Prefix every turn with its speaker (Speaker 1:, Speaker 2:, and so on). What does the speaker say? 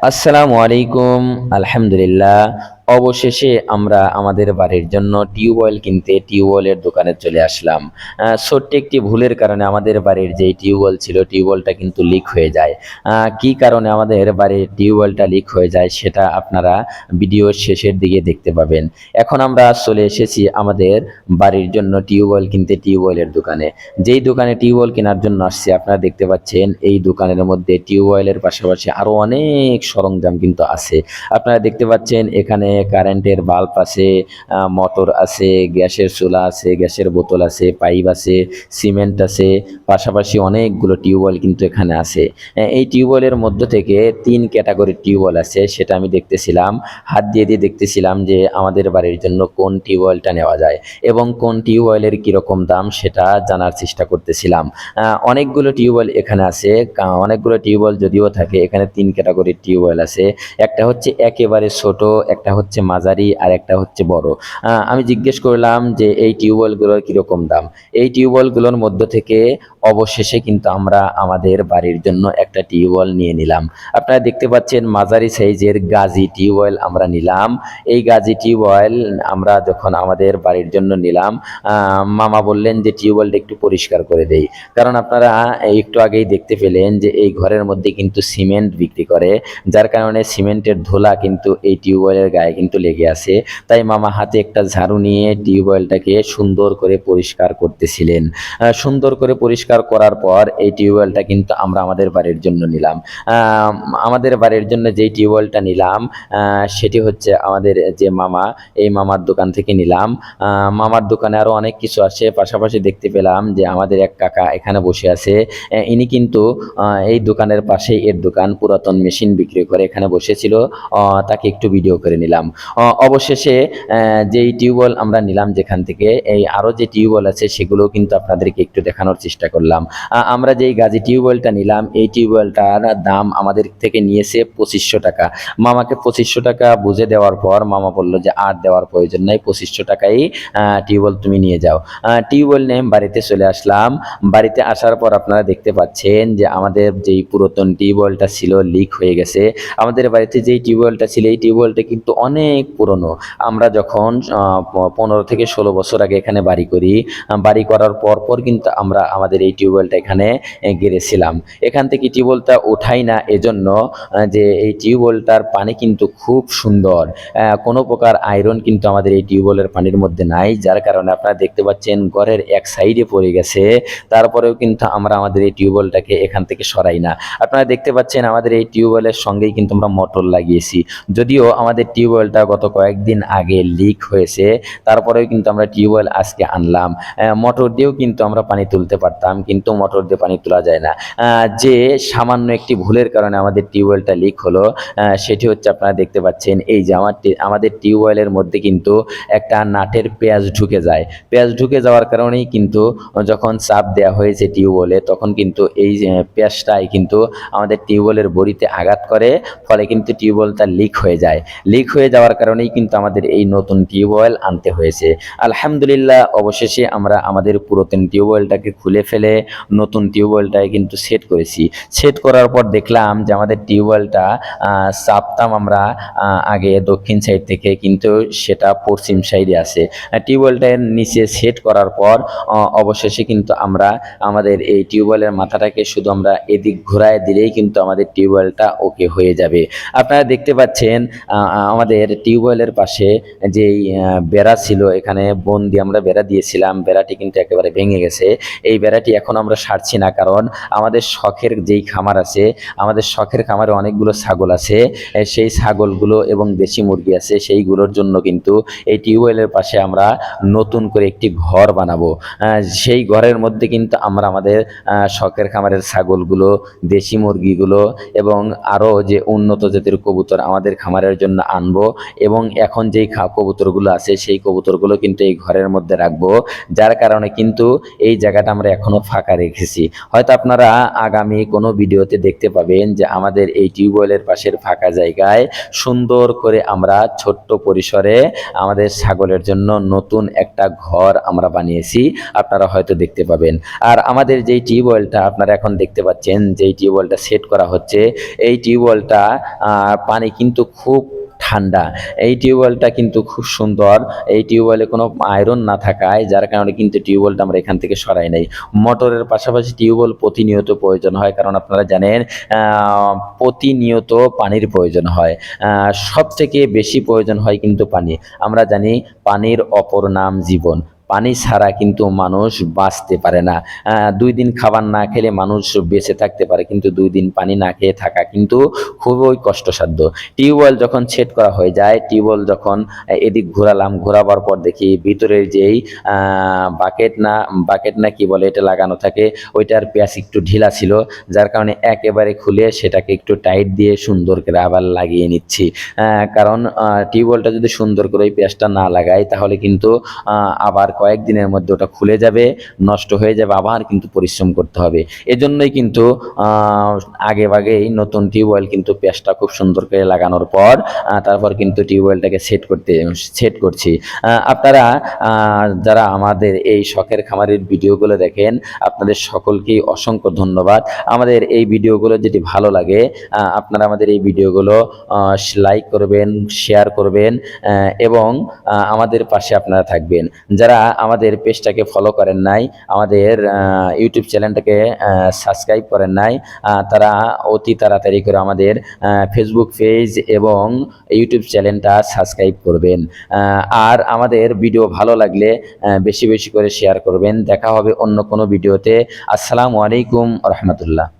Speaker 1: আসসালামু আলাইকুম আলহামদুলিল্লাহ অবশেষে আমরা আমাদের বাড়ির জন্য টিউবওয়েল কিনতে টিউবওয়েলের দোকানে চলে আসলাম। ছোট্ট একটি ভুলের কারণে আমাদের বাড়ির যেই টিউবওয়েল ছিল, টিউবওয়েলটা কিন্তু লিক হয়ে যায়। কি কারণে আমাদের বাড়ির টিউবওয়েলটা লিক হয়ে যায় সেটা আপনারা ভিডিওর শেষের দিকে দেখতে পাবেন। এখন আমরা চলে এসেছি আমাদের বাড়ির জন্য টিউবওয়েল কিনতে টিউবওয়েলের দোকানে। যেই দোকানে টিউবওয়েল কেনার জন্য আসছি, আপনারা দেখতে পাচ্ছেন এই দোকানের মধ্যে টিউবওয়েলের পাশাপাশি আরও অনেক সরঞ্জাম কিন্তু আছে। আপনারা দেখতে পাচ্ছেন এখানে কারেন্টের বাল্ব আছে মোটর আছে, গ্যাসের চুলা আছে, গ্যাসের বোতল আছে পাইপ আছে সিমেন্ট আছে, পাশাপাশি অনেকগুলো টিউবওয়েল কিন্তু এখানে আছে। এই টিউবওয়েলের মধ্য থেকে তিন ক্যাটাগরির টিউবওয়েল আছে, সেটা আমি দেখতেছিলাম। হাত দিয়ে দিয়ে দেখতেছিলাম যে আমাদের বাড়ির জন্য কোন টিউবওয়েলটা নেওয়া যায় এবং কোন টিউবওয়েলের কীরকম দাম সেটা জানার চেষ্টা করতেছিলাম। অনেকগুলো টিউবওয়েল এখানে আছে অনেকগুলো টিউবওয়েল যদিও থাকে, এখানে তিন ক্যাটাগরির টিউবওয়েল আছে। একটা হচ্ছে একেবারে ছোট, একটা হচ্ছে মাঝারি আর একটা হচ্ছে বড়। আমি জিজ্ঞেস করলাম যে এই টিউবওয়েলগুলোর কীরকম দাম? এই টিউবওয়েলগুলোর মধ্য থেকে অবশেষে কিন্তু আমরা আমাদের বাড়ির জন্য একটা টিউবওয়েল নিয়ে নিলাম। আপনারা দেখতে পাচ্ছেন মাঝারি সাইজের গাজি টিউবওয়েল আমরা নিলাম। এই গাজি টিউবওয়েল আমরা যখন আমাদের বাড়ির জন্য নিলাম মামা বললেন যে টিউবওয়েলটা একটু পরিষ্কার করে দেই। কারণ আপনারা একটু আগেই দেখতে পেলেন যে এই ঘরের মধ্যে কিন্তু সিমেন্ট বিক্রি করে, যার কারণে সিমেন্টের ধুলা কিন্তু এই টিউবওয়েলের গায়ে কিন্তু লেগে আছে। তাই মামা হাতে একটা ঝাড়ু নিয়ে টিউবওয়েলটাকে সুন্দর করে পরিষ্কার করতেছিলেন। সুন্দর করে পরিষ্কার করার পর এই টিউবওয়েলটা কিন্তু আমরা আমাদের বাড়ির জন্য নিলাম। আমাদের বাড়ির জন্য যেই টিউবওয়েলটা নিলাম সেটি হচ্ছে আমাদের যে মামা, এই মামার দোকান থেকে নিলাম। মামার দোকানে আরও অনেক কিছু আছে। পাশাপাশি দেখতে পেলাম যে আমাদের এক কাকা এখানে বসে আছে। ইনি কিন্তু এই দোকানের পাশেই এর দোকান, পুরাতন মেশিন বিক্রি করে এখানে বসেছিল। তাকে একটু ভিডিও করে নিলাম। আহ, অবশেষে যেই টিউবওয়েল আমরা নিলাম যেখান থেকে এই আরও যে টিউবওয়েল আছে সেগুলো কিন্তু আপনাদেরকে একটু দেখানোর চেষ্টা করলাম। আমরা যেই গাজি টিউবওয়েলটা নিলাম এই টিউবওয়েলটার দাম আমাদের থেকে নিয়েছে পঁচিশশো টাকা। মামাকে পঁচিশশো টাকা বুঝে দেওয়ার পর মামা বলল যে আর দেওয়ার প্রয়োজন নাই পঁচিশশো টাকাই টিউবওয়েল তুমি নিয়ে যাও। টিউবওয়েল নিয়ে বাড়িতে চলে আসলাম। বাড়িতে আসার পর আপনারা দেখতে পাচ্ছেন যে আমাদের যেই পুরাতন টিউবওয়েলটা ছিল লিক হয়ে গেছে। আমাদের বাড়িতে যেই টিউবওয়েলটা ছিল এই টিউবওয়েলটা কিন্তু অনেক পুরনো। আমরা যখন পনেরো থেকে ষোলো বছর আগে এখানে বাড়ি করি বাড়ি করার পর পর কিন্তু আমরা আমাদের এই টিউবওয়েলটা এখানে গেড়েছিলাম। এখান থেকে টিউবওয়েলটা ওঠাই না, এজন্য যে এই টিউবওয়েলটার পানি কিন্তু খুব সুন্দর। কোনো প্রকার আয়রন কিন্তু আমাদের এই টিউবওয়েলের পানির মধ্যে নাই, যার কারণে আপনারা দেখতে পাচ্ছেন ঘরের এক সাইডে পড়ে গেছে। তারপরেও কিন্তু আমরা আমাদের এই টিউবওয়েলটাকে এখান থেকে সরাই না। আপনারা দেখতে পাচ্ছেন আমাদের এই টিউবওয়েলের সঙ্গেই কিন্তু আমরা মোটর লাগিয়েছি। যদিও আমাদের টিউবওয়েলটা গত কয়েকদিন আগে লিক হয়েছে। তারপরেও কিন্তু আমরা টিউবওয়েল আজকে আনলাম। মোটর দিয়েও কিন্তু আমরা পানি তুলতে পারতাম, কিন্তু মোটর দিয়ে পানি তোলা যায় না। যে সামান্য একটি ভুলের কারণে আমাদের টিউবওয়েলটা লিক হলো সেটি হচ্ছে আপনারা দেখতে পাচ্ছেন, এই যে আমার আমাদের টিউবওয়েলের মধ্যে কিন্তু একটা নাটের পেঁয়াজ ঢুকে যায়। পেঁয়াজ ঢুকে যাওয়ার কারণেই কিন্তু যখন চাপ দেওয়া হয়েছে টিউবওয়েলে, তখন কিন্তু এই পেঁয়াজটাই কিন্তু আমাদের টিউবওয়েলের বড়িতে আঘাত করে, ফলে কিন্তু টিউবওয়েলটা লিক হয়ে যায়। লিক হয়ে যাওয়ার কারণেই কিন্তু আমাদের এই নতুন টিউবওয়েল আনতে হয়েছে। আলহামদুলিল্লাহ অবশেষে আমরা আমাদের পুরাতন টিউবওয়েলটাকে খুলে ফেলে নতুন টিউবওয়েলটায় কিন্তু সেট করেছি। সেট করার পর দেখলাম যে আমাদের টিউবওয়েলটা চাপতাম আমরা আগে দক্ষিণ সাইড থেকে কিন্তু সেটা পশ্চিম সাইডে আছে। টিউবওয়েলটার নিচে সেট করার পর অবশেষে কিন্তু আমরা আমাদের এই টিউবওয়েলের মাথাটাকে শুধু আমরা এদিক ঘোরায় দিলেই কিন্তু আমাদের টিউবওয়েলটা ওকে হয়ে যাবে। আপনারা দেখতে পাচ্ছেন আহ, আমাদের টিউবওয়েলের পাশে যেই বেড়া ছিল, এখানে বন দিয়ে আমরা বেড়া দিয়েছিলাম। বেড়াটি কিন্তু একেবারে ভেঙে গেছে। এই বেড়াটি এখন আমরা সারছি না, কারণ আমাদের শখের যেই খামার আছে, আমাদের শখের খামারে অনেকগুলো ছাগল আছে। সেই ছাগলগুলো এবং দেশি মুরগি আছে, সেইগুলোর জন্য কিন্তু এই টিউবওয়েলের পাশে আমরা নতুন করে একটি ঘর বানাবো। সেই ঘরের মধ্যে কিন্তু আমরা আমাদের শখের খামারের ছাগলগুলো, দেশি মুরগিগুলো এবং আরও যে উন্নত জাতের কবুতর আমাদের খামারের জন্য আনব। এবং এখন যেই খা কবুতরগুলো আছে, সেই কবুতরগুলো কিন্তু এই ঘরের মধ্যে রাখব, যার কারণে কিন্তু এই জায়গাটা আমরা এখনও ফাঁকা রেখেছি। হয়তো আপনারা আগামী কোনো ভিডিওতে দেখতে পাবেন যে আমাদের এই টিউবওয়েলের পাশের ফাঁকা জায়গায় সুন্দর করে আমরা ছোট্ট পরিসরে আমাদের ছাগলের জন্য নতুন একটা ঘর আমরা বানিয়েছি, আপনারা হয়তো দেখতে পাবেন। আর আমাদের যেই টিউবওয়েলটা আপনারা এখন দেখতে পাচ্ছেন, যেই টিউবওয়েলটা সেট করা হচ্ছে, এই টিউবওয়েলটা পানি কিন্তু খুব ঠান্ডা। এই টিউবওয়েলটা কিন্তু খুব সুন্দর। এই টিউবওয়েলে কোনো আয়রন না থাকায়, যার কারণে কিন্তু টিউবওয়েলটা আমরা এখান থেকে সরাই নেই। মোটরের পাশাপাশি টিউবওয়েল প্রতিনিয়ত প্রয়োজন হয়, কারণ আপনারা জানেন প্রতিনিয়ত পানির প্রয়োজন হয়। সবথেকে বেশি প্রয়োজন হয় কিন্তু পানি। আমরা জানি, পানির অপর নাম জীবন। পানি ছাড়া কিন্তু মানুষ বাঁচতে পারে না। দুই দিন খাবার না খেলে মানুষ বেঁচে থাকতে পারে, কিন্তু দুই দিন পানি না খেয়ে থাকা কিন্তু খুবই কষ্টসাধ্য। টিউবওয়েল যখন সেট করা হয়ে যায়, টিউবওয়েল যখন এদিক ঘোরালাম, ঘোরাবার পর দেখি ভিতরের যেই বাকেট না বাকেট না কি বলে এটা লাগানো থাকে, ওইটার পেঁয়াজ একটু ঢিলা ছিল, যার কারণে একেবারে খুলে সেটাকে একটু টাইট দিয়ে সুন্দর করে আবার লাগিয়ে নিচ্ছি। কারণ টিউবওয়েলটা যদি সুন্দর করে ওই পেঁয়াজটা না লাগাই, তাহলে কিন্তু আবার কয়েকদিনের মধ্যে ওটা খুলে যাবে, নষ্ট হয়ে যাবে, আবার কিন্তু পরিশ্রম করতে হবে। এজন্যই কিন্তু আগে আগেই নতুন টিউবওয়েল কিন্তু পেঁয়াজটা খুব সুন্দর করে লাগানোর পর তারপর কিন্তু টিউবওয়েলটাকে সেট করতে সেট করছি। আপনারা যারা আমাদের এই শখের খামারের ভিডিওগুলো দেখেন, আপনাদের সকলকেই অসংখ্য ধন্যবাদ। আমাদের এই ভিডিওগুলো যদি ভালো লাগে আপনারা আমাদের এই ভিডিওগুলো লাইক করবেন শেয়ার করবেন এবং আমাদের পাশে আপনারা থাকবেন। যারা আমাদের পেজটাকে ফলো করেন নাই, আমাদের ইউটিউব চ্যানেলটাকে সাবস্ক্রাইব করেন নাই তারা অতি তাড়াতাড়ি করে আমাদের ফেসবুক পেজ এবং ইউটিউব চ্যানেলটা সাবস্ক্রাইব করবেন। আর আমাদের ভিডিও ভালো লাগলে বেশি বেশি করে শেয়ার করবেন। দেখা হবে অন্য কোনো ভিডিওতে আসসালামু আলাইকুম রহমতুল্লাহ।